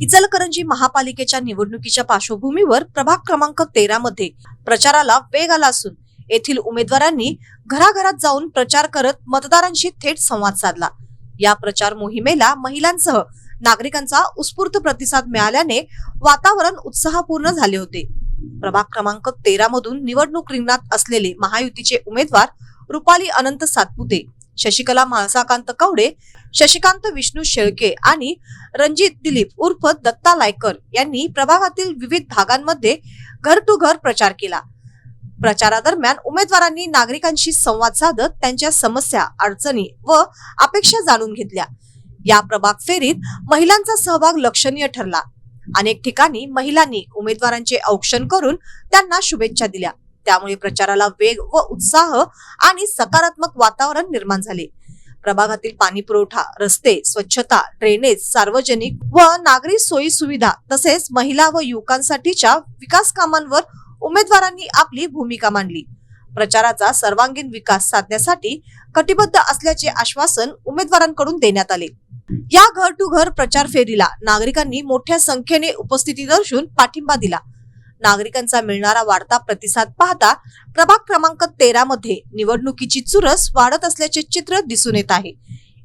इचलकरंजी महापालिकेच्या निवडणुकीच्या पार्श्वभूमीवर प्रभाग क्रमांक तेरा मध्ये प्रचाराला वेग आला असून येथील उमेदवारांनी घराघरात जाऊन प्रचार करत मतदारांशी थेट संवाद साधला. या प्रचार मोहिमेला महिलांसह नागरिकांचा उत्स्फूर्त प्रतिसाद मिळाल्याने वातावरण उत्साहपूर्ण झाले होते. प्रभाग क्रमांक तेरा मधून निवडणूक रिंगणात असलेले महायुतीचे उमेदवार रुपाली अनंत सातपुते शशिकला माळसाकांत कवडे शशिकांत विष्णू शेळके आणि रणजित दिलीप उर्फ दत्ता लायकर यांनी प्रभागातील विविध भागांमध्ये घर टू घर प्रचार केला. प्रचारादरम्यान उमेदवारांनी नागरिकांशी संवाद साधत त्यांच्या समस्या अडचणी व अपेक्षा जाणून घेतल्या. या प्रभाग फेरीत महिलांचा सहभाग लक्षणीय ठरला. अनेक ठिकाणी महिलांनी उमेदवारांचे औक्षण करून त्यांना शुभेच्छा दिल्या. त्यामुळे प्रचाराला वेग व उत्साह आणि सकारात्मक वातावरण निर्माण झाले. प्रभागातील पाणी पुरवठा रस्ते स्वच्छता ड्रेनेज सार्वजनिक व नागरी सोयी सुविधा तसेच महिला व युवकांसाठीच्या विकास कामांवर उमेदवारांनी आपली भूमिका मांडली. प्रचाराचा सर्वांगीण विकास साधण्यासाठी कटिबद्ध असल्याचे आश्वासन उमेदवारांकडून देण्यात आले. या घर टू घर प्रचार फेरीला नागरिकांनी मोठ्या संख्येने उपस्थिती दर्शवून पाठिंबा दिला. नागरिकांचा मिळणारा वाढता प्रतिसाद पाहता प्रभाग क्रमांक तेरा मध्ये निवडणुकीची चुरस वाढत असल्याचे चित्र दिसून येत आहे.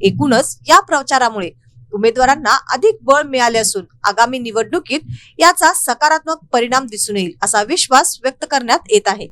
एकूणच या प्रचारामुळे उमेदवारांना अधिक बळ मिळाले असून आगामी निवडणुकीत याचा सकारात्मक परिणाम दिसून येईल असा विश्वास व्यक्त करण्यात येत आहे.